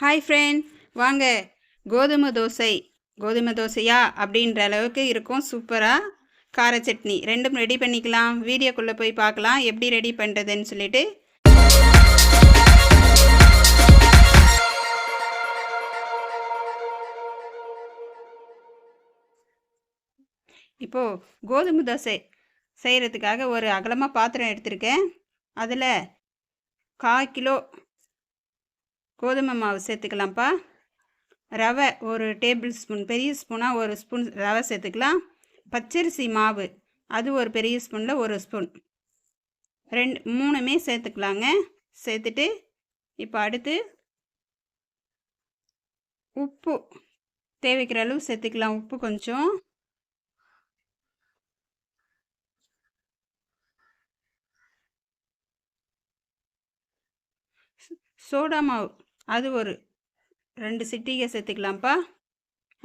Hi friend வாங்க. கோதுமை தோசை. கோதுமை தோசையா? அப்படின்ற அளவுக்கு இருக்கும். சூப்பராக கார சட்னி. ரெண்டும் ரெடி பண்ணிக்கலாம். வீடியோக்குள்ளே போய் பார்க்கலாம். எப்படி ரெடி பண்ணுறதுன்னு சொல்லிட்டு. இப்போது கோதுமை தோசை செய்கிறதுக்காக ஒரு அகலமாக பாத்திரம் எடுத்திருக்கேன். அதில் கால் கிலோ கோதுமை மாவு சேர்த்துக்கலாம்ப்பா. ரவை ஒரு டேபிள் ஸ்பூன் பெரிய ஸ்பூனாக ஒரு ஸ்பூன் ரவை சேர்த்துக்கலாம். பச்சரிசி மாவு அது ஒரு பெரிய ஸ்பூனில் ஒரு ஸ்பூன். ரெண்டு மூணுமே சேர்த்துக்கலாங்க. சேர்த்துட்டு இப்போ அடுத்து உப்பு தேவைக்கிற அளவு சேர்த்துக்கலாம். உப்பு கொஞ்சம். சோடா மாவு. அது ஒரு ரெண்டு சிட்டிகை சேர்த்துக்கலாம்ப்பா.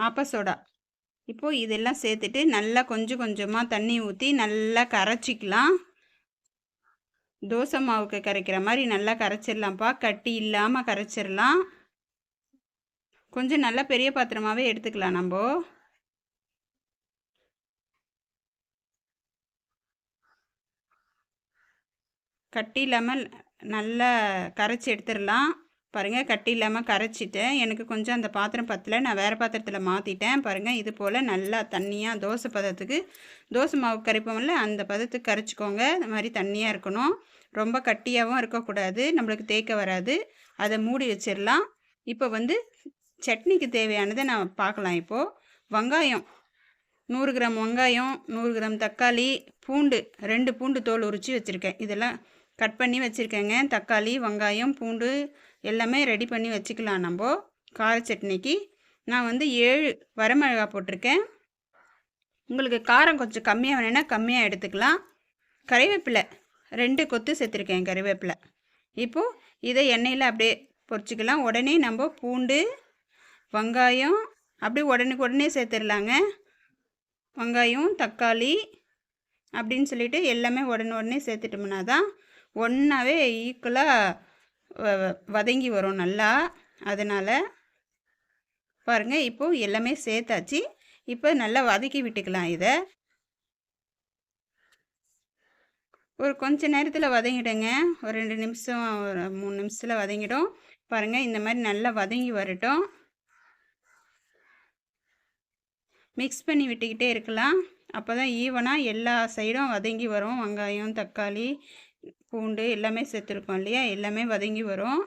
ஆப்ப சோடா. இப்போது இதெல்லாம் சேர்த்துட்டு நல்லா கொஞ்சம் கொஞ்சமாக தண்ணி ஊற்றி நல்லா கரைச்சிக்கலாம். தோசை மாவுக்கு கரைக்கிற மாதிரி நல்லா கரைச்சிடலாம்ப்பா. கட்டி இல்லாமல் கரைச்சிடலாம். கொஞ்சம் நல்லா பெரிய பாத்திரமாகவே எடுத்துக்கலாம் நம்ம. கட்டி இல்லாமல் நல்லா கரைச்சி எடுத்துடலாம். பாருங்கள் கட்டி இல்லாமல் கரைச்சிட்டேன். எனக்கு கொஞ்சம் அந்த பாத்திரம் பத்தில். நான் வேறு பாத்திரத்தில் மாற்றிட்டேன் பாருங்கள் இது போல் நல்லா தண்ணியாக தோசை பதத்துக்கு தோசை மாவு கரைப்போம்ல அந்த பதத்துக்கு கரைச்சிக்கோங்க. இந்த மாதிரி தண்ணியாக இருக்கணும். ரொம்ப கட்டியாகவும் இருக்கக்கூடாது. நம்மளுக்கு தேய்க்க வராது. அதை மூடி வச்சிடலாம். இப்போ வந்து சட்னிக்கு தேவையானதை நான் பார்க்கலாம் இப்போது வெங்காயம் நூறு கிராம் வெங்காயம் நூறு கிராம் தக்காளி பூண்டு ரெண்டு பூண்டு தோல் உரித்து வச்சுருக்கேன். இதெல்லாம் கட் பண்ணி வச்சுருக்கேங்க. தக்காளி வெங்காயம் பூண்டு எல்லாமே ரெடி பண்ணி வச்சுக்கலாம் நம்ம. கார சட்னிக்கு நான் வந்து ஏழு வரமிளகா போட்டிருக்கேன். உங்களுக்கு காரம் கொஞ்சம் கம்மியாக வேணும்னா கம்மியாக எடுத்துக்கலாம். கறிவேப்பிலை ரெண்டு கொத்து சேர்த்துருக்கேன் கறிவேப்பிலை. இப்போது இதை எண்ணெயில் அப்படியே பொரிச்சிக்கலாம் உடனே நம்ம பூண்டு வெங்காயம் அப்படியே உடனுக்கு உடனே சேர்த்துடலாங்க. வெங்காயம் தக்காளி அப்படின்னு சொல்லிட்டு எல்லாமே உடனே உடனே சேர்த்துட்டோம்னா தான் ஒன்றாவே ஈக்குவலாக வதங்கி வரும் நல்லா. அதனால் பாருங்கள் இப்போது எல்லாமே சேர்த்தாச்சு. இப்போ நல்லா வதக்கி விட்டுக்கலாம் இதை. ஒரு கொஞ்ச நேரத்தில் வதங்கிடுங்க. ஒரு ரெண்டு நிமிஷம் ஒரு மூணு நிமிஷத்தில் வதங்கிடும். பாருங்கள் இந்த மாதிரி நல்லா வதங்கி வரட்டும். மிக்ஸ் பண்ணி விட்டுக்கிட்டே இருக்கலாம். அப்போ தான் ஈவனாக எல்லா சைடும் வதங்கி வரும். வெங்காயம் தக்காளி பூண்டு எல்லாமே சேர்த்துருக்கோம் இல்லையா? எல்லாமே வதங்கி வரும்.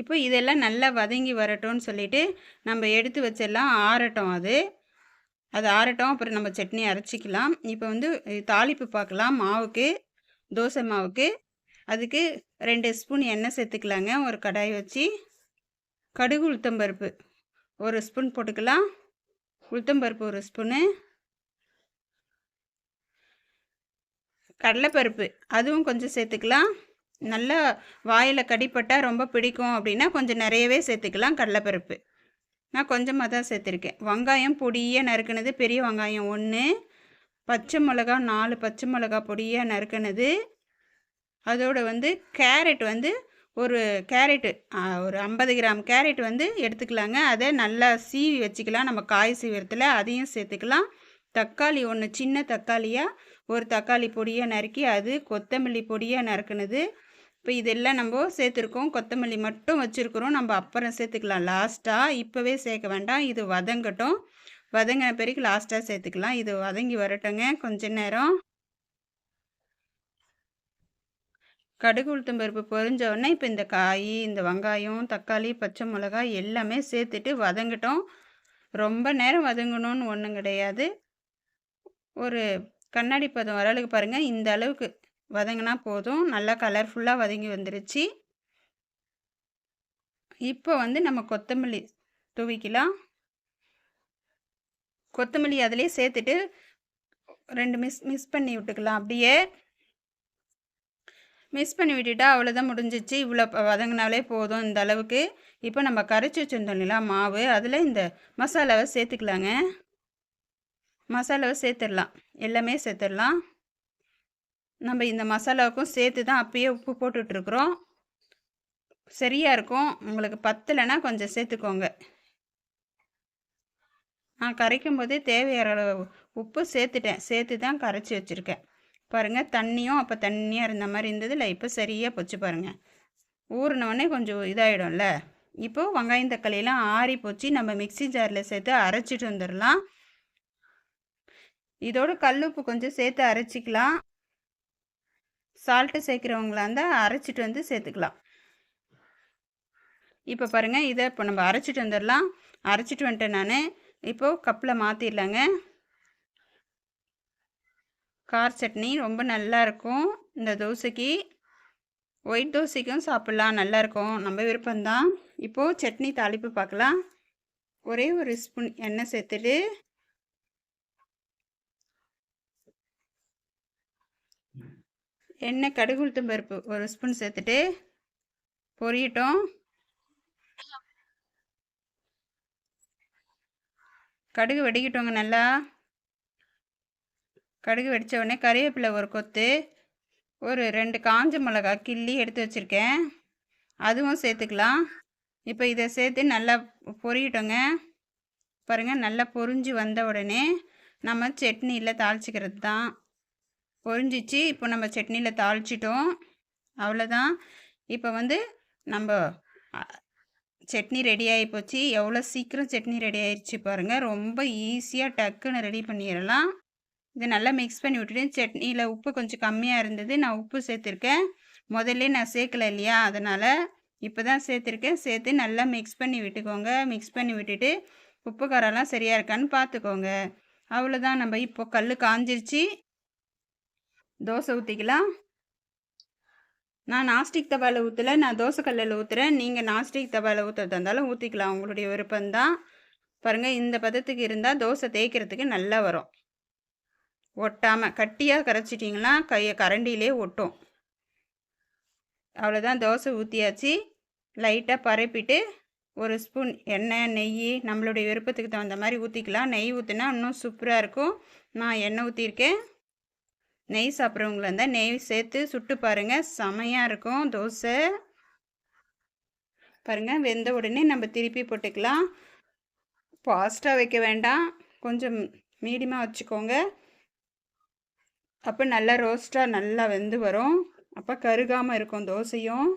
இப்போ இதெல்லாம் நல்லா வதங்கி வரட்டும்னு சொல்லிட்டு நம்ம எடுத்து வச்செல்லாம் ஆறட்டும் அது. அது ஆறட்டும் அப்புறம் நம்ம சட்னி அரைச்சிக்கலாம். இப்போ வந்து தாளிப்பு பார்க்கலாம். மாவுக்கு தோசை மாவுக்கு. அதுக்கு ரெண்டு ஸ்பூன் எண்ணெய் சேர்த்துக்கலாங்க. ஒரு கடாய் வச்சு. கடுகு உளுத்தம்பருப்பு ஒரு ஸ்பூன் போட்டுக்கலாம். உளுத்தம்பருப்பு ஒரு ஸ்பூனு. கடலைப்பருப்பு. அதுவும் கொஞ்சம் சேர்த்துக்கலாம். நல்லா வாயில் கடிப்பட்டால் ரொம்ப பிடிக்கும் அப்படின்னா கொஞ்சம் நிறையவே சேர்த்துக்கலாம் கடலைப்பருப்பு. நான் கொஞ்சமாக தான் சேர்த்துருக்கேன். வெங்காயம் பொடியாக நறுக்கினது பெரிய வெங்காயம் ஒன்று பச்சை மிளகா நாலு பச்சை மிளகா பொடியாக நறுக்கினது. அதோடு வந்து கேரட் வந்து ஒரு கேரட்டு ஒரு ஐம்பது கிராம் கேரட் வந்து எடுத்துக்கலாங்க. அதை நல்லா சீவி வச்சுக்கலாம். நம்ம காய் சீவிரத்தில் அதையும் சேர்த்துக்கலாம். தக்காளி ஒன்று சின்ன தக்காளியாக ஒரு தக்காளி பொடியாக நறுக்கி அது கொத்தமல்லி பொடியாக நறுக்குனது. இப்போ இதெல்லாம் நம்ம சேர்த்துருக்கோம். கொத்தமல்லி மட்டும் வச்சுருக்குறோம். நம்ம அப்புறம் சேர்த்துக்கலாம். லாஸ்ட்டாக இப்போவே சேர்க்க வேண்டாம். இது வதங்கட்டும். வதங்கின பிறகு லாஸ்ட்டாக சேர்த்துக்கலாம். இது வதங்கி வரட்டுங்க. கொஞ்ச நேரம். கடுகு உளுத்தம் பருப்பு பொரிஞ்ச உடனே இப்போ இந்த காய் இந்த வெங்காயம் தக்காளி பச்சை மிளகாய் எல்லாமே சேர்த்துட்டு வதங்கட்டும். ரொம்ப நேரம் வதங்கணும்னு ஒன்றும் கிடையாது. ஒரு கண்ணாடி பதம் வர பாருங்கள் இந்த அளவுக்கு வதங்கினா போதும். நல்லா கலர்ஃபுல்லாக வதங்கி வந்துருச்சு. இப்போ வந்து நம்ம கொத்தமல்லி தூவிக்கலாம். கொத்தமல்லி அதிலே சேர்த்துட்டு ரெண்டு மிஸ் மிஸ் பண்ணி விட்டுக்கலாம். அப்படியே மிஸ் பண்ணி விட்டுட்டா அவ்வளோதான் முடிஞ்சிச்சு. இவ்வளோ வதங்கினாலே போதும் இந்த அளவுக்கு. இப்போ நம்ம கரைச்சி வச்சுருந்தோம் இல்லைங்களா மாவு. அதில் இந்த மசாலாவை சேர்த்துக்கலாங்க. மசாலாவை சேர்த்துடலாம். எல்லாமே சேர்த்துடலாம். நம்ம இந்த மசாலாவுக்கும் சேர்த்து தான் அப்பயே உப்பு போட்டுட்ருக்குறோம். சரியாக இருக்கும். உங்களுக்கு பத்தலைன்னா கொஞ்சம் சேர்த்துக்கோங்க. நான் கரைக்கும் போதே தேவையான உப்பு சேர்த்துட்டேன். சேர்த்து தான் கரைச்சி வச்சுருக்கேன். பாருங்கள் தண்ணியும் அப்போ தண்ணியாக இருந்த மாதிரி இருந்ததில்ல இப்போ சரியாக போச்சு பாருங்கள் ஊறினோடனே கொஞ்சம் இதாகிடும்ல இப்போது வெங்காயம் தக்காளியெல்லாம் ஆறி போச்சு நம்ம மிக்ஸி ஜாரில் சேர்த்து அரைச்சிட்டு வந்துடலாம். இதோட கல்லுப்பு கொஞ்சம் சேர்த்து அரைச்சிக்கலாம். சால்ட்டு சேர்க்குறவங்களா இருந்தால் அரைச்சிட்டு வந்து சேர்த்துக்கலாம். இப்போ பாருங்கள் இதை இப்போ நம்ம அரைச்சிட்டு வந்துடலாம். அரைச்சிட்டு வந்துட்டேன் நான். இப்போது கப்பில் மாற்றிடலாங்க கார் சட்னி ரொம்ப நல்லா இருக்கும். இந்த தோசைக்கு ஒயிட் தோசைக்கும் சாப்பிட்லாம். நல்லாயிருக்கும் நம்ம விருப்பம்தான். இப்போது சட்னி தாளிப்பு பார்க்கலாம். ஒரே ஒரு ஸ்பூன் எண்ணெய் சேர்த்துட்டு எண்ணெய் கடுகு உளுத்தம் பருப்பு ஒரு ஸ்பூன் சேர்த்துட்டு பொரியட்டும். கடுகு வெடிக்கட்டோங்க நல்லா. கடுகு வெடித்த உடனே கறிவேப்பிலை ஒரு கொத்து ஒரு ரெண்டு காஞ்ச மிளகா கிள்ளி எடுத்து வச்சுருக்கேன். அதுவும் சேர்த்துக்கலாம். இப்போ இதை சேர்த்து நல்லா பொரியட்டோங்க. பாருங்கள் நல்லா பொரிஞ்சு வந்த உடனே நம்ம சட்னியில் தாளிச்சிக்கிறது தான் பொரிஞ்சிச்சு இப்போ நம்ம சட்னியில் தாளிச்சிட்டோம். அவ்வளோதான். இப்போ வந்து நம்ம சட்னி ரெடி ஆகி போச்சு. எவ்வளோ சீக்கிரம் சட்னி ரெடி ஆயிடுச்சு பாருங்கள் ரொம்ப ஈஸியாக டக்குன்னு ரெடி பண்ணிடலாம். இதை நல்லா மிக்ஸ் பண்ணி விட்டுட்டு சட்னியில் உப்பு கொஞ்சம் கம்மியாக இருந்தது. நான் உப்பு சேர்த்துருக்கேன். முதல்ல நான் சேர்க்கல இல்லையா? அதனால் இப்போ தான் சேர்த்துருக்கேன். சேர்த்து நல்லா மிக்ஸ் பண்ணி விட்டுக்கோங்க. மிக்ஸ் பண்ணி விட்டுட்டு உப்பு காரெல்லாம் சரியாக இருக்கான்னு பார்த்துக்கோங்க. அவ்வளோதான். நம்ம இப்போ கல் காஞ்சிருச்சு. தோசை ஊற்றிக்கலாம் நான் நாஸ்டிக் தவாவில் ஊற்றல நான் தோசைக்கல்லில் ஊற்றுறேன் நீங்கள் நாஸ்டிக் தவாவில் ஊற்றுறதா இருந்தாலும் ஊற்றிக்கலாம் உங்களுடைய விருப்பம்தான். பாருங்கள் இந்த பதத்துக்கு இருந்தால் தோசை தேய்க்கிறதுக்கு நல்லா வரும். ஒட்டாமல் கட்டியாக கரைச்சிட்டிங்கன்னா கையை கரண்டிலே ஒட்டும். அவ்வளோதான் தோசை ஊற்றியாச்சு லைட்டாக பரப்பிட்டு ஒரு ஸ்பூன் எண்ணெய் நெய் நம்மளுடைய விருப்பத்துக்கு தகுந்த மாதிரி ஊற்றிக்கலாம் நெய் ஊற்றினா இன்னும் சூப்பராக இருக்கும். நான் எண்ணெய் ஊற்றிருக்கேன் நெய் சாப்பிட்றவங்களா இருந்தால் நெய் சேர்த்து சுட்டு பாருங்கள் செமையாக இருக்கும். தோசை. பாருங்கள் வெந்த உடனே நம்ம திருப்பி போட்டுக்கலாம். ஃபாஸ்ட்டாக வைக்க வேண்டாம். கொஞ்சம் மீடியமாக வச்சுக்கோங்க. அப்போ நல்லா ரோஸ்ட்டாக நல்லா வெந்து வரும். அப்போ கருகாமல் இருக்கும் தோசையும்.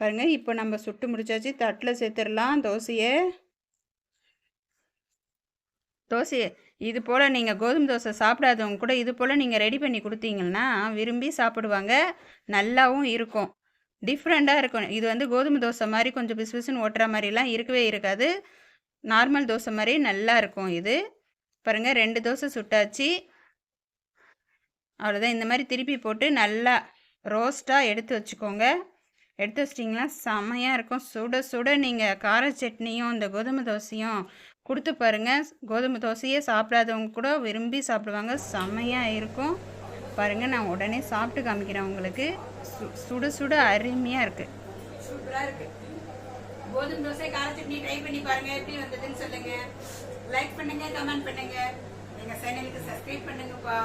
பாருங்கள் இப்போ நம்ம சுட்டு முடிச்சாச்சு. தட்டில் சேர்த்துடலாம் தோசையை. தோசையை இது போல் நீங்கள் கோதுமை தோசை சாப்பிடாதவங்க கூட இது போல் நீங்கள் ரெடி பண்ணி கொடுத்தீங்கன்னா விரும்பி சாப்பிடுவாங்க. நல்லாவும் இருக்கும். டிஃப்ரெண்ட்டாக இருக்கும். இது வந்து கோதுமை தோசை மாதிரி கொஞ்சம் பிசு பிசுன்னு ஓட்டுற மாதிரிலாம் இருக்கவே இருக்காது. நார்மல் தோசை மாதிரி நல்லா இருக்கும் இது. பாருங்கள் ரெண்டு தோசை சுட்டாச்சு. அவ்வளோதான் இந்த மாதிரி திருப்பி போட்டு நல்லா ரோஸ்ட்டாக எடுத்து வச்சுக்கோங்க. எடுத்து வச்சிட்டிங்கன்னா செம்மையாக இருக்கும். சுட சுட நீங்கள் கார சட்னியும் இந்த கோதுமை தோசையும் கொடுத்து பாருங்கள் கோதுமை தோசையே சாப்பிடாதவங்க கூட விரும்பி சாப்பிடுவாங்க. செம்மையாக இருக்கும். பாருங்கள் நான் உடனே சாப்பிட்டு காமிக்கிறேன் உங்களுக்கு. சு சுடு சுட அருமையாக இருக்குது சூப்பராக இருக்குது கோதுமை தோசை கார சட்னி ட்ரை பண்ணி பாருங்கள் எப்படி வந்ததுன்னு சொல்லுங்கள் லைக் பண்ணுங்கள் கமெண்ட் பண்ணுங்கள் எங்கள் சேனலுக்கு சப்ஸ்கிரைப் பண்ணுங்கப்பா.